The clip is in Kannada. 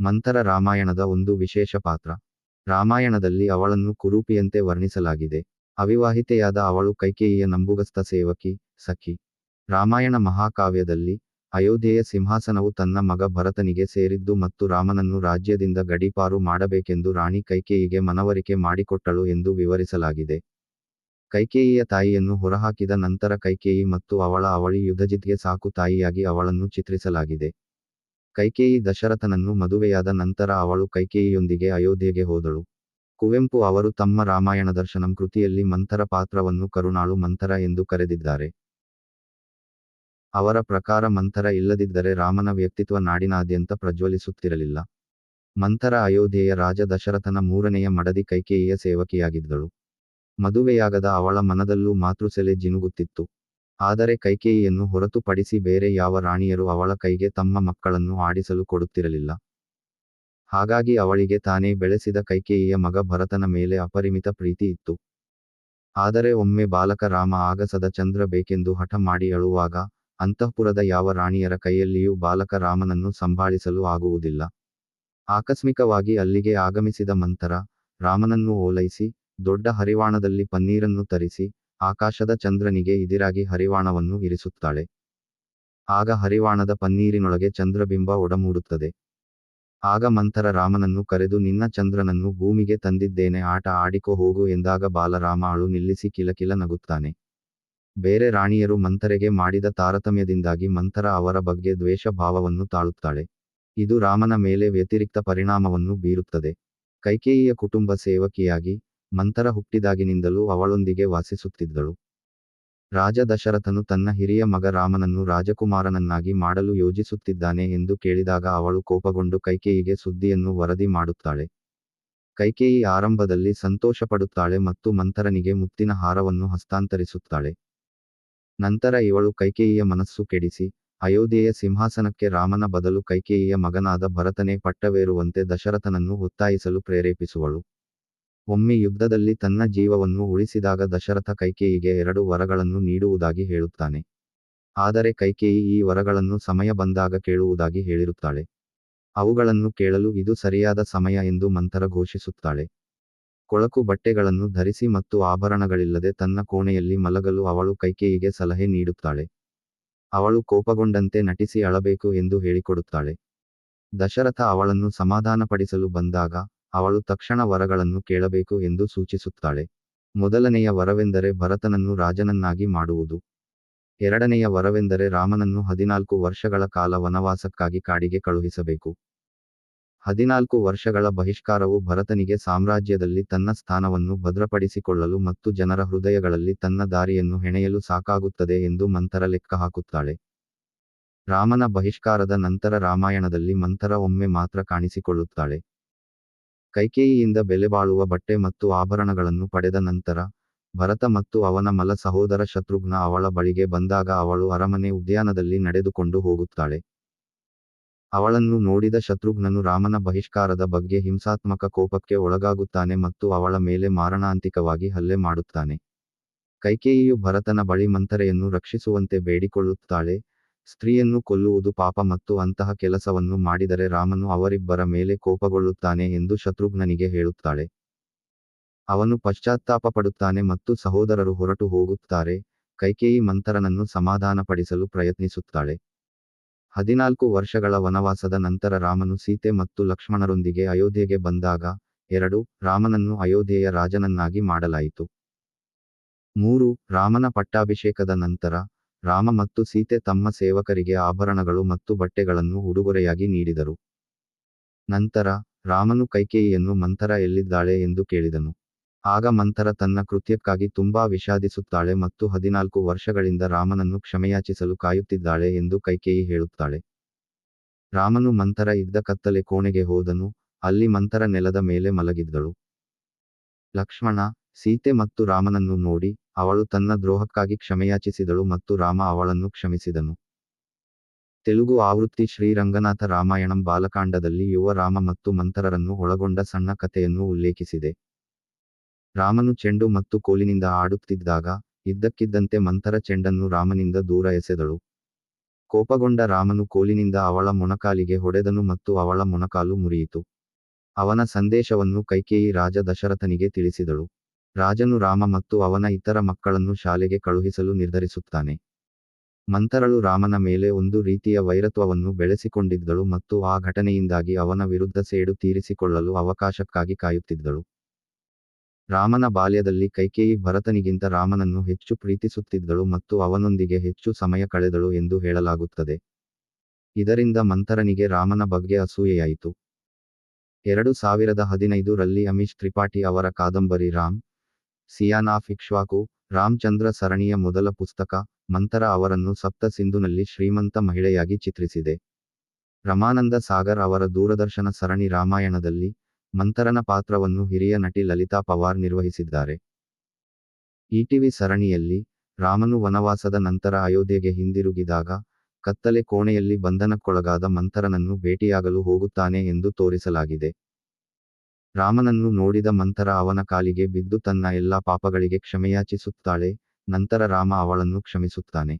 ಮಂತರ ರಾಮಾಯಣದ ಒಂದು ವಿಶೇಷ ಪಾತ್ರ. ರಾಮಾಯಣದಲ್ಲಿ ಅವಳನ್ನು ಕುರೂಪಿಯಂತೆ ವರ್ಣಿಸಲಾಗಿದೆ. ಅವಿವಾಹಿತೆಯಾದ ಅವಳು ಕೈಕೇಯಿಯ ನಂಬುಗಸ್ತ ಸೇವಕಿ, ಸಖಿ. ರಾಮಾಯಣ ಮಹಾಕಾವ್ಯದಲ್ಲಿ ಅಯೋಧ್ಯೆಯ ಸಿಂಹಾಸನವು ತನ್ನ ಮಗ ಭರತನಿಗೆ ಸೇರಿದ್ದು ಮತ್ತು ರಾಮನನ್ನು ರಾಜ್ಯದಿಂದ ಗಡೀಪಾರು ಮಾಡಬೇಕೆಂದು ರಾಣಿ ಕೈಕೇಯಿಗೆ ಮನವರಿಕೆ ಮಾಡಿಕೊಟ್ಟಳು ಎಂದು ವಿವರಿಸಲಾಗಿದೆ. ಕೈಕೇಯಿಯ ತಾಯಿಯನ್ನು ಹೊರಹಾಕಿದ ನಂತರ ಕೈಕೇಯಿ ಮತ್ತು ಅವಳ ಅವಳಿ ಯುಧಜಿತ್ಗೆ ಸಾಕು ತಾಯಿಯಾಗಿ ಅವಳನ್ನು ಚಿತ್ರಿಸಲಾಗಿದೆ. ಕೈಕೇಯಿ ದಶರಥನನ್ನು ಮದುವೆಯಾದ ನಂತರ ಅವಳು ಕೈಕೇಯಿಯೊಂದಿಗೆ ಅಯೋಧ್ಯೆಗೆ ಹೋದಳು. ಕುವೆಂಪು ಅವರು ತಮ್ಮ ರಾಮಾಯಣ ದರ್ಶನಂ ಕೃತಿಯಲ್ಲಿ ಮಂಥರ ಪಾತ್ರವನ್ನು ಕರುಣಾಳು ಮಂಥರ ಎಂದು ಕರೆದಿದ್ದಾರೆ. ಅವರ ಪ್ರಕಾರ ಮಂಥರ ಇಲ್ಲದಿದ್ದರೆ ರಾಮನ ವ್ಯಕ್ತಿತ್ವ ನಾಡಿನಾದ್ಯಂತ ಪ್ರಜ್ವಲಿಸುತ್ತಿರಲಿಲ್ಲ. ಮಂಥರ ಅಯೋಧ್ಯೆಯ ರಾಜ ದಶರಥನ ಮೂರನೆಯ ಮಡದಿ ಕೈಕೇಯಿಯ ಸೇವಕಿಯಾಗಿದ್ದಳು. ಮದುವೆಯಾಗದ ಅವಳ ಮನದಲ್ಲೂ ಮಾತೃಸೆಲೆ ಜಿನುಗುತ್ತಿತ್ತು. ಆದರೆ ಕೈಕೇಯಿಯನ್ನು ಹೊರತುಪಡಿಸಿ ಬೇರೆ ಯಾವ ರಾಣಿಯರು ಅವಳ ಕೈಗೆ ತಮ್ಮ ಮಕ್ಕಳನ್ನು ಆಡಿಸಲು ಕೊಡುತ್ತಿರಲಿಲ್ಲ. ಹಾಗಾಗಿ ಅವಳಿಗೆ ತಾನೇ ಬೆಳೆಸಿದ ಕೈಕೇಯಿಯ ಮಗ ಭರತನ ಮೇಲೆ ಅಪರಿಮಿತ ಪ್ರೀತಿ ಇತ್ತು. ಆದರೆ ಒಮ್ಮೆ ಬಾಲಕ ರಾಮ ಆಗಸದ ಚಂದ್ರ ಬೇಕೆಂದು ಹಠ ಮಾಡಿ ಅಳುವಾಗ, ಅಂತಃಪುರದ ಯಾವ ರಾಣಿಯರ ಕೈಯಲ್ಲಿಯೂ ಬಾಲಕ ರಾಮನನ್ನು ಸಂಭಾಳಿಸಲು ಆಗುವುದಿಲ್ಲ. ಆಕಸ್ಮಿಕವಾಗಿ ಅಲ್ಲಿಗೆ ಆಗಮಿಸಿದ ಮಂತರ, ರಾಮನನ್ನು ಓಲೈಸಿ, ದೊಡ್ಡ ಹರಿವಾಣದಲ್ಲಿ ಪನ್ನೀರನ್ನು ತರಿಸಿ ಆಕಾಶದ ಚಂದ್ರನಿಗೆ ಇದಿರಾಗಿ ಹರಿವಾಣವನ್ನು ಇರಿಸುತ್ತಾಳೆ. ಆಗ ಹರಿವಾಣದ ಪನ್ನೀರಿನೊಳಗೆ ಚಂದ್ರಬಿಂಬ ಒಡಮೂಡುತ್ತದೆ. ಆಗ ಮಂಥರ ರಾಮನನ್ನು ಕರೆದು, ನಿನ್ನ ಚಂದ್ರನನ್ನು ಭೂಮಿಗೆ ತಂದಿದ್ದೇನೆ, ಆಟ ಆಡಿಕೋ, ಹೋಗು ಎಂದಾಗ ಬಾಲರಾಮ ಅಳು ನಿಲ್ಲಿಸಿ ಕಿಲಕಿಲ ನಗುತ್ತಾನೆ. ಬೇರೆ ರಾಣಿಯರು ಮಂಥರೆಗೆ ಮಾಡಿದ ತಾರತಮ್ಯದಿಂದಾಗಿ ಮಂಥರ ಅವರ ಬಗ್ಗೆ ದ್ವೇಷ ಭಾವವನ್ನು ತಾಳುತ್ತಾಳೆ. ಇದು ರಾಮನ ಮೇಲೆ ವ್ಯತಿರಿಕ್ತ ಪರಿಣಾಮವನ್ನು ಬೀರುತ್ತದೆ. ಕೈಕೇಯಿಯ ಕುಟುಂಬ ಸೇವಕಿಯಾಗಿ ಮಂಥರ ಹುಟ್ಟಿದಾಗಿನಿಂದಲೂ ಅವಳೊಂದಿಗೆ ವಾಸಿಸುತ್ತಿದ್ದಳು. ರಾಜ ದಶರಥನು ತನ್ನ ಹಿರಿಯ ಮಗ ರಾಮನನ್ನು ರಾಜಕುಮಾರನನ್ನಾಗಿ ಮಾಡಲು ಯೋಜಿಸುತ್ತಿದ್ದಾನೆ ಎಂದು ಕೇಳಿದಾಗ ಅವಳು ಕೋಪಗೊಂಡು ಕೈಕೇಯಿಗೆ ಸುದ್ದಿಯನ್ನು ವರದಿ ಮಾಡುತ್ತಾಳೆ. ಕೈಕೇಯಿ ಆರಂಭದಲ್ಲಿ ಸಂತೋಷಪಡುತ್ತಾಳೆ ಮತ್ತು ಮಂಥರನಿಗೆ ಮುತ್ತಿನ ಹಾರವನ್ನು ಹಸ್ತಾಂತರಿಸುತ್ತಾಳೆ. ನಂತರ ಇವಳು ಕೈಕೇಯಿಯ ಮನಸ್ಸು ಕೆಡಿಸಿ, ಅಯೋಧ್ಯೆಯ ಸಿಂಹಾಸನಕ್ಕೆ ರಾಮನ ಬದಲು ಕೈಕೇಯಿಯ ಮಗನಾದ ಭರತನೇ ಪಟ್ಟವೇರುವಂತೆ ದಶರಥನನ್ನು ಒತ್ತಾಯಿಸಲು ಪ್ರೇರೇಪಿಸುವಳು. ಒಮ್ಮೆ ಯುದ್ಧದಲ್ಲಿ ತನ್ನ ಜೀವವನ್ನು ಉಳಿಸಿದಾಗ ದಶರಥ ಕೈಕೇಯಿಗೆ ಎರಡು ವರಗಳನ್ನು ನೀಡುವುದಾಗಿ ಹೇಳುತ್ತಾನೆ. ಆದರೆ ಕೈಕೇಯಿ ಈ ವರಗಳನ್ನು ಸಮಯ ಬಂದಾಗ ಕೇಳುವುದಾಗಿ ಹೇಳಿರುತ್ತಾಳೆ. ಅವುಗಳನ್ನು ಕೇಳಲು ಇದು ಸರಿಯಾದ ಸಮಯ ಎಂದು ಮಂತರ ಘೋಷಿಸುತ್ತಾಳೆ. ಕೊಳಕು ಬಟ್ಟೆಗಳನ್ನು ಧರಿಸಿ ಮತ್ತು ಆಭರಣಗಳಿಲ್ಲದೆ ತನ್ನ ಕೋಣೆಯಲ್ಲಿ ಮಲಗಲು ಅವಳು ಕೈಕೇಯಿಗೆ ಸಲಹೆ ನೀಡುತ್ತಾಳೆ. ಅವಳು ಕೋಪಗೊಂಡಂತೆ ನಟಿಸಿ ಅಳಬೇಕು ಎಂದು ಹೇಳಿಕೊಡುತ್ತಾಳೆ. ದಶರಥ ಅವಳನ್ನು ಸಮಾಧಾನಪಡಿಸಲು ಬಂದಾಗ ಅವಳು ತಕ್ಷಣ ವರಗಳನ್ನು ಕೇಳಬೇಕು ಎಂದು ಸೂಚಿಸುತ್ತಾಳೆ. ಮೊದಲನೆಯ ವರವೆಂದರೆ ಭರತನನ್ನು ರಾಜನನ್ನಾಗಿ ಮಾಡುವುದು. ಎರಡನೆಯ ವರವೆಂದರೆ ರಾಮನನ್ನು ಹದಿನಾಲ್ಕು ವರ್ಷಗಳ ಕಾಲ ವನವಾಸಕ್ಕಾಗಿ ಕಾಡಿಗೆ ಕಳುಹಿಸಬೇಕು. ಹದಿನಾಲ್ಕು ವರ್ಷಗಳ ಬಹಿಷ್ಕಾರವು ಭರತನಿಗೆ ಸಾಮ್ರಾಜ್ಯದಲ್ಲಿ ತನ್ನ ಸ್ಥಾನವನ್ನು ಭದ್ರಪಡಿಸಿಕೊಳ್ಳಲು ಮತ್ತು ಜನರ ಹೃದಯಗಳಲ್ಲಿ ತನ್ನ ದಾರಿಯನ್ನು ಹೆಣೆಯಲು ಸಾಕಾಗುತ್ತದೆ ಎಂದು ಮಂಥರ ಲೆಕ್ಕ ಹಾಕುತ್ತಾಳೆ. ರಾಮನ ಬಹಿಷ್ಕಾರದ ನಂತರ ರಾಮಾಯಣದಲ್ಲಿ ಮಂಥರ ಒಮ್ಮೆ ಮಾತ್ರ ಕಾಣಿಸಿಕೊಳ್ಳುತ್ತಾಳೆ. ಕೈಕೇಯಿಯಿಂದ ಬೆಲೆಬಾಳುವ ಬಟ್ಟೆ ಮತ್ತು ಆಭರಣಗಳನ್ನು ಪಡೆದ ನಂತರ, ಭರತ ಮತ್ತು ಅವನ ಮಲ ಸಹೋದರ ಶತ್ರುಘ್ನ ಅವಳ ಬಳಿಗೆ ಬಂದಾಗ ಅವಳು ಅರಮನೆ ಉದ್ಯಾನದಲ್ಲಿ ನಡೆದುಕೊಂಡು ಹೋಗುತ್ತಾಳೆ. ಅವಳನ್ನು ನೋಡಿದ ಶತ್ರುಘ್ನನು ರಾಮನ ಬಹಿಷ್ಕಾರದ ಬಗ್ಗೆ ಹಿಂಸಾತ್ಮಕ ಕೋಪಕ್ಕೆ ಒಳಗಾಗುತ್ತಾನೆ ಮತ್ತು ಅವಳ ಮೇಲೆ ಮಾರಣಾಂತಿಕವಾಗಿ ಹಲ್ಲೆ ಮಾಡುತ್ತಾನೆ. ಕೈಕೇಯಿಯು ಭರತನ ಬಳಿ ಮಂಥರೆಯನ್ನು ರಕ್ಷಿಸುವಂತೆ ಬೇಡಿಕೊಳ್ಳುತ್ತಾಳೆ ಸ್ತ್ರೀಯನ್ನು ಕೊಲ್ಲುವುದು ಪಾಪ ಮತ್ತು ಅಂತಹ ಕೆಲಸವನ್ನು ಮಾಡಿದರೆ ರಾಮನು ಅವರಿಬ್ಬರ ಮೇಲೆ ಕೋಪಗೊಳ್ಳುತ್ತಾನೆ ಎಂದು ಶತ್ರುಘ್ನನಿಗೆ ಹೇಳುತ್ತಾಳೆ. ಅವನು ಪಶ್ಚಾತ್ತಾಪ ಪಡುತ್ತಾನೆ ಮತ್ತು ಸಹೋದರರು ಹೊರಟು ಹೋಗುತ್ತಾರೆ, ಕೈಕೇಯಿ ಮಂಥರನನ್ನು ಸಮಾಧಾನಪಡಿಸಲು ಪ್ರಯತ್ನಿಸುತ್ತಾಳೆ. ಹದಿನಾಲ್ಕು ವರ್ಷಗಳ ವನವಾಸದ ನಂತರ ರಾಮನು ಸೀತೆ ಮತ್ತು ಲಕ್ಷ್ಮಣರೊಂದಿಗೆ ಅಯೋಧ್ಯೆಗೆ ಬಂದಾಗ, ಎರಡು, ರಾಮನನ್ನು ಅಯೋಧ್ಯೆಯ ರಾಜನನ್ನಾಗಿ ಮಾಡಲಾಯಿತು. ಮೂರು, ರಾಮನ ಪಟ್ಟಾಭಿಷೇಕದ ನಂತರ ರಾಮ ಮತ್ತು ಸೀತೆ ತಮ್ಮ ಸೇವಕರಿಗೆ ಆಭರಣಗಳು ಮತ್ತು ಬಟ್ಟೆಗಳನ್ನು ಉಡುಗೊರೆಯಾಗಿ ನೀಡಿದರು. ನಂತರ, ರಾಮನು ಕೈಕೇಯಿಯನ್ನು ಮಂಥರ ಎಲ್ಲಿದ್ದಾಳೆ ಎಂದು ಕೇಳಿದನು. ಆಗ ಮಂಥರ ತನ್ನ ಕೃತ್ಯಕ್ಕಾಗಿ ತುಂಬಾ ವಿಷಾದಿಸುತ್ತಾಳೆ ಮತ್ತು ಹದಿನಾಲ್ಕು ವರ್ಷಗಳಿಂದ ರಾಮನನ್ನು ಕ್ಷಮೆಯಾಚಿಸಲು ಕಾಯುತ್ತಿದ್ದಾಳೆ ಎಂದು ಕೈಕೇಯಿ ಹೇಳುತ್ತಾಳೆ. ರಾಮನು ಮಂಥರ ಇದ್ದ ಕತ್ತಲೆ ಕೋಣೆಗೆ ಹೋದನು, ಅಲ್ಲಿ ಮಂಥರ ನೆಲದ ಮೇಲೆ ಮಲಗಿದ್ದಳು. ಲಕ್ಷ್ಮಣ, ಸೀತೆ ಮತ್ತು ರಾಮನನ್ನು ನೋಡಿ ಅವಳು ತನ್ನ ದ್ರೋಹಕ್ಕಾಗಿ ಕ್ಷಮೆಯಾಚಿಸಿದಳು ಮತ್ತು ರಾಮ ಅವಳನ್ನು ಕ್ಷಮಿಸಿದನು. ತೆಲುಗು ಆವೃತ್ತಿ ಶ್ರೀರಂಗನಾಥ ರಾಮಾಯಣಂ ಬಾಲಕಾಂಡದಲ್ಲಿ ಯುವ ರಾಮ ಮತ್ತು ಮಂಥರರನ್ನು ಒಳಗೊಂಡ ಸಣ್ಣ ಕಥೆಯನ್ನು ಉಲ್ಲೇಖಿಸಿದೆ. ರಾಮನು ಚೆಂಡು ಮತ್ತು ಕೋಲಿನಿಂದ ಆಡುತ್ತಿದ್ದಾಗ, ಇದ್ದಕ್ಕಿದ್ದಂತೆ ಮಂಥರ ಚೆಂಡನ್ನು ರಾಮನಿಂದ ದೂರ ಎಸೆದಳು. ಕೋಪಗೊಂಡ ರಾಮನು ಕೋಲಿನಿಂದ ಅವಳ ಮೊಣಕಾಲಿಗೆ ಹೊಡೆದನು ಮತ್ತು ಅವಳ ಮೊಣಕಾಲು ಮುರಿಯಿತು. ಅವನ ಸಂದೇಶವನ್ನು ಕೈಕೇಯಿ ರಾಜ ದಶರಥನಿಗೆ ತಿಳಿಸಿದಳು. ರಾಜನು ರಾಮ ಮತ್ತು ಅವನ ಇತರ ಮಕ್ಕಳನ್ನು ಶಾಲೆಗೆ ಕಳುಹಿಸಲು ನಿರ್ಧರಿಸುತ್ತಾನೆ. ಮಂತರಳು ರಾಮನ ಮೇಲೆ ಒಂದು ರೀತಿಯ ವೈರತ್ವವನ್ನು ಬೆಳೆಸಿಕೊಂಡಿದ್ದಳು ಮತ್ತು ಆ ಘಟನೆಯಿಂದಾಗಿ ಅವನ ವಿರುದ್ಧ ಸೇಡು ತೀರಿಸಿಕೊಳ್ಳಲು ಅವಕಾಶಕ್ಕಾಗಿ ಕಾಯುತ್ತಿದ್ದಳು. ರಾಮನ ಬಾಲ್ಯದಲ್ಲಿ ಕೈಕೇಯಿ ಭರತನಿಗಿಂತ ರಾಮನನ್ನು ಹೆಚ್ಚು ಪ್ರೀತಿಸುತ್ತಿದ್ದಳು ಮತ್ತು ಅವನೊಂದಿಗೆ ಹೆಚ್ಚು ಸಮಯ ಕಳೆದಳು ಎಂದು ಹೇಳಲಾಗುತ್ತದೆ. ಇದರಿಂದ ಮಂಥರನಿಗೆ ರಾಮನ ಬಗ್ಗೆ ಅಸೂಯೆಯಾಯಿತು. ಎರಡು ಸಾವಿರದ ಹದಿನೈದು ರಲ್ಲಿ ಅಮಿಶ್ ತ್ರಿಪಾಠಿ ಅವರ ಕಾದಂಬರಿ ರಾಮ್ ಸಿಯಾನ್ ಇಕ್ಷ್ವಾಕು ರಾಮಚಂದ್ರ ಸರಣಿಯ ಮೊದಲ ಪುಸ್ತಕ ಮಂತರ ಅವರನ್ನು ಸಪ್ತ ಸಿಂಧುನಲ್ಲಿ ಶ್ರೀಮಂತ ಮಹಿಳೆಯಾಗಿ ಚಿತ್ರಿಸಿದೆ. ರಮಾನಂದ ಸಾಗರ್ ಅವರ ದೂರದರ್ಶನ ಸರಣಿ ರಾಮಾಯಣದಲ್ಲಿ ಮಂತರನ ಪಾತ್ರವನ್ನು ಹಿರಿಯ ನಟಿ ಲಲಿತಾ ಪವಾರ್ ನಿರ್ವಹಿಸಿದ್ದಾರೆ. ಇಟಿವಿ ಸರಣಿಯಲ್ಲಿ, ರಾಮನು ವನವಾಸದ ನಂತರ ಅಯೋಧ್ಯೆಗೆ ಹಿಂದಿರುಗಿದಾಗ, ಕತ್ತಲೆ ಕೋಣೆಯಲ್ಲಿ ಬಂಧನಕ್ಕೊಳಗಾದ ಮಂಥರನನ್ನು ಭೇಟಿಯಾಗಲು ಹೋಗುತ್ತಾನೆ ಎಂದು ತೋರಿಸಲಾಗಿದೆ. ರಾಮನನ್ನು ನೋಡಿದ ಮಂತರ ಅವನ ಕಾಲಿಗೆ ಬಿದ್ದು ತನ್ನ ಎಲ್ಲಾ ಪಾಪಗಳಿಗೆ ಕ್ಷಮೆಯಾಚಿಸುತ್ತಾಳೆ ನಂತರ ರಾಮ ಅವಳನ್ನು ಕ್ಷಮಿಸುತ್ತಾನೆ.